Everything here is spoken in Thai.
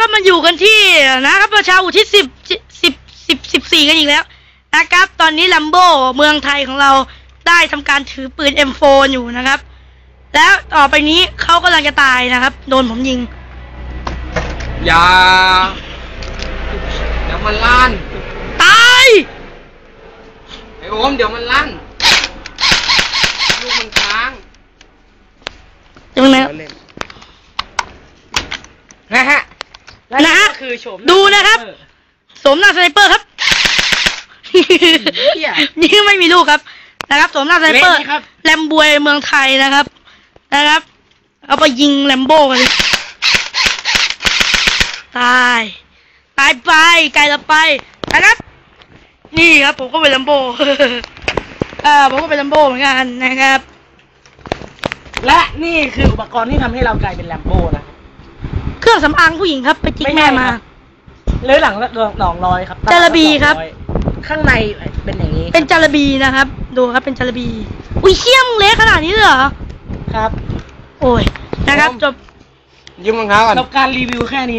ก็มาอยู่กันที่นะครับประชาอุทิศสิบสิบสิบสิบสี่กันอีกแล้วนะครับ ตอนนี้ลัมโบเมืองไทยของเราได้ทำการถือปืน M4 อยู่นะครับ แล้วต่อไปนี้เขากำลังจะตายนะครับ โดนผมยิง อย่าเดี๋ยวมันลั่นตายไอ้โอมเดี๋ยวมันลั่นลูกมันค้างตรงไหนเล่นนะฮะนะฮะ คือโฉมดูนะครับ สมหน้าสไนเปอร์ครับเหี้ย นี่ไม่มีลูกครับ นะครับ สมหน้าสไนเปอร์เละไหมครับ แลมบวยเมืองไทยนะครับ นะครับ เอาไปยิงแลมโบกันเลยตาย ตายไปไกลละไปนะครับ นี่ครับ ผมก็เป็นแลมโบอ่าผมก็เป็นแลมโบเหมือนกันนะครับ และนี่คืออุปกรณ์ที่ทำให้เรากลายเป็นแลมโบ้นะเครื่ องสำอางผู้หญิงครับ ไปจิกไม่แม่ใช่มาครับเลยหลังละหนองรอยครับจาระบีครับ ข้างในเป็นอย่างนี้ เป็นจาระบีนะครับ ดูครับเป็นจาระบี อุ้ยเชี่ยมงเละขนาดนี้เลยเหรอ ครับ โอ้ย นะครับจบ ยืมรองเท้าก่อนเราการรีวิวแค่นี้